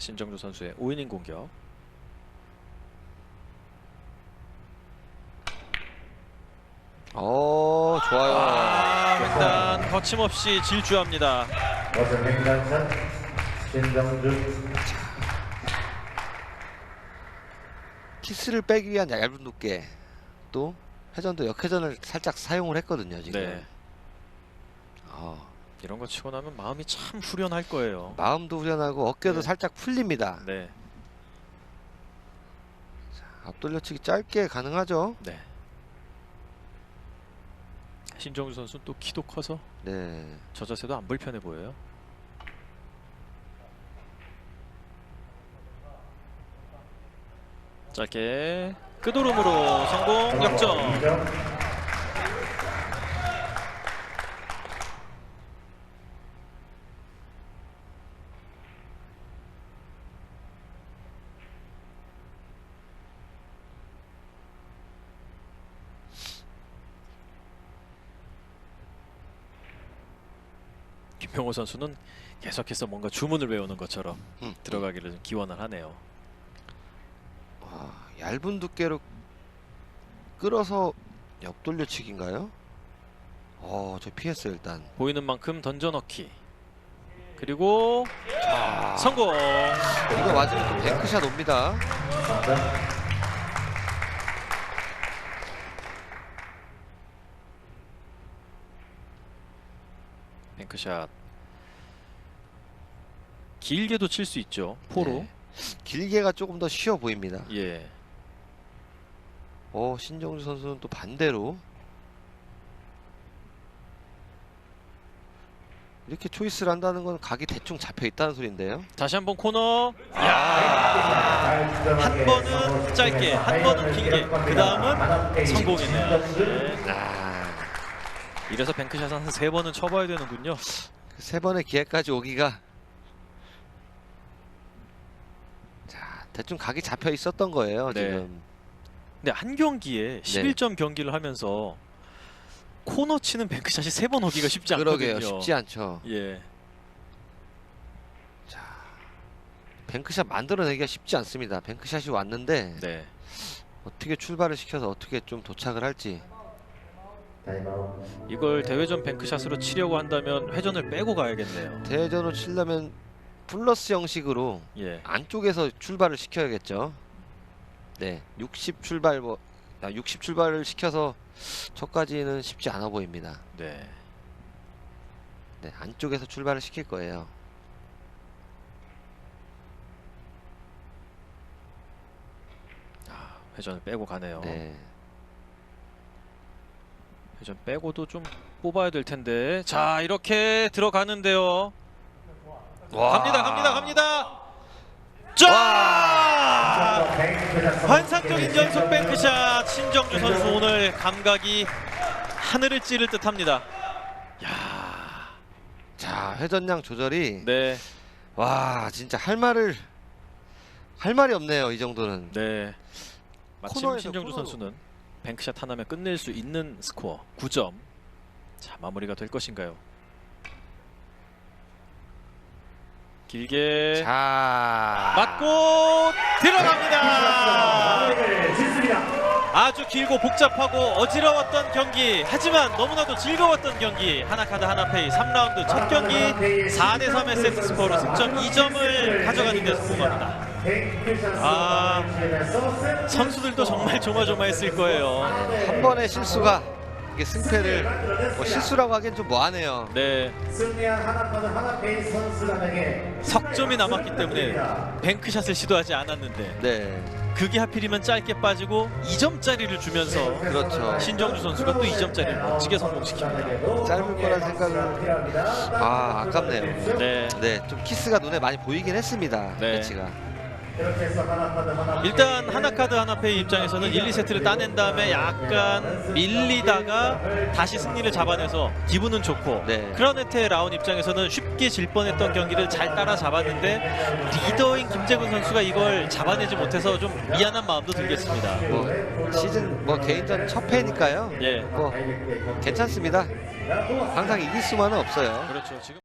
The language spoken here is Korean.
신정주 선수의 5이닝 공격. 어 좋아요. 아, 횡단 거침없이 질주합니다. 어서 키스를 빼기 위한 얇은 두께 또 회전도 역회전을 살짝 사용을 했거든요 지금. 네. 어, 이런 거 치고 나면 마음이 참 후련할 거예요. 마음도 후련하고 어깨도 네. 살짝 풀립니다. 네. 앞돌려치기 짧게 가능하죠. 네. 신정주 선수는 또 키도 커서 네. 저 자세도 안 불편해 보여요. 짧게 끄도름으로 성공 역전. 김병호 선수는 계속해서 뭔가 주문을 외우는 것처럼 음. 들어가기를 좀 기원을 하네요. 와, 얇은 두께로 끌어서 옆돌려치기인가요? 어, 저 피했어요 일단. 보이는 만큼 던져 넣기. 그리고 자, 성공. 이거 맞으면 또 뱅크샷 옵니다. 뱅크샷. 길게도 칠 수 있죠. 포로. 네. 길게가 조금 더 쉬워 보입니다. 예. 어, 신정주 선수는 또 반대로 이렇게 초이스를 한다는 건 각이 대충 잡혀 있다는 소린데요. 다시 한번 코너. 한한 번은 짧게, 한 번은 길게, 그 다음은 성공이네요. 네. 아, 이래서 뱅크샷 한 세 번은 쳐봐야 되는군요. 그세 번의 기회까지 오기가 자, 대충 각이 잡혀 있었던 거예요, 네. 지금. 근데 한 경기에 11점 경기를 하면서 코너 치는 뱅크샷이 세 번 오기가 쉽지 않거든요. 그러게요. 쉽지 않죠. 예. 뱅크샷 만들어내기가 쉽지 않습니다. 뱅크샷이 왔는데 네. 어떻게 출발을 시켜서 어떻게 좀 도착을 할지. 이걸 대회전 뱅크샷으로 치려고 한다면 회전을 빼고 가야겠네요. 대회전을 치려면 플러스 형식으로 예. 안쪽에서 출발을 시켜야겠죠. 네, 60 출발 뭐, 아, 60 출발을 시켜서 저까지는 쉽지 않아 보입니다. 네. 네, 안쪽에서 출발을 시킬 거예요. 아, 회전을 빼고 가네요. 네, 회전 빼고도 좀 뽑아야 될 텐데. 자, 이렇게 들어가는데요. 갑니다. 갑니다. 갑니다. 쫙! 환상적인 연속 뱅크샷 신정주 선수 오늘 감각이 하늘을 찌를 듯합니다. 야, 자 회전량 조절이 네, 와 진짜 할 말을 할 말이 없네요 이 정도는. 네. 마침 코너에서 신정주 코너로. 선수는 뱅크샷 하나면 끝낼 수 있는 스코어 9점. 자, 마무리가 될 것인가요? 길게 자 맞고 들어갑니다. 아주 길고 복잡하고 어지러웠던 경기 하지만 너무나도 즐거웠던 경기 하나카드 하나페이 3라운드 첫 경기 4대 3의 세트 스코어로 승점 2점을 가져가는 데 성공합니다 아, 선수들도 정말 조마조마했을 거예요 한 번의 실수가 이게 승패를 뭐 실수라고 하기엔 좀 뭐하네요. 네 석점이 남았기 때문에 뱅크샷을 시도하지 않았는데 네, 그게 하필이면 짧게 빠지고 2점짜리를 주면서 그렇죠. 신정주 선수가 또 2점짜리를 멋지게 성공시킵니다 짧을 거란 생각을 아 아깝네요. 네 네, 좀 키스가 눈에 많이 보이긴 했습니다. 네. 매치가. 일단 하나카드 하나페이 입장에서는 1, 2세트를 따낸 다음에 약간 밀리다가 다시 승리를 잡아내서 기분은 좋고 네. 크라네테 라운 입장에서는 쉽게 질 뻔했던 경기를 잘 따라잡았는데 리더인 김재근 선수가 이걸 잡아내지 못해서 좀 미안한 마음도 들겠습니다. 뭐 시즌 뭐 개인전 첫 패니까요. 예, 뭐 괜찮습니다. 항상 이길 수만은 없어요. 그렇죠. 지금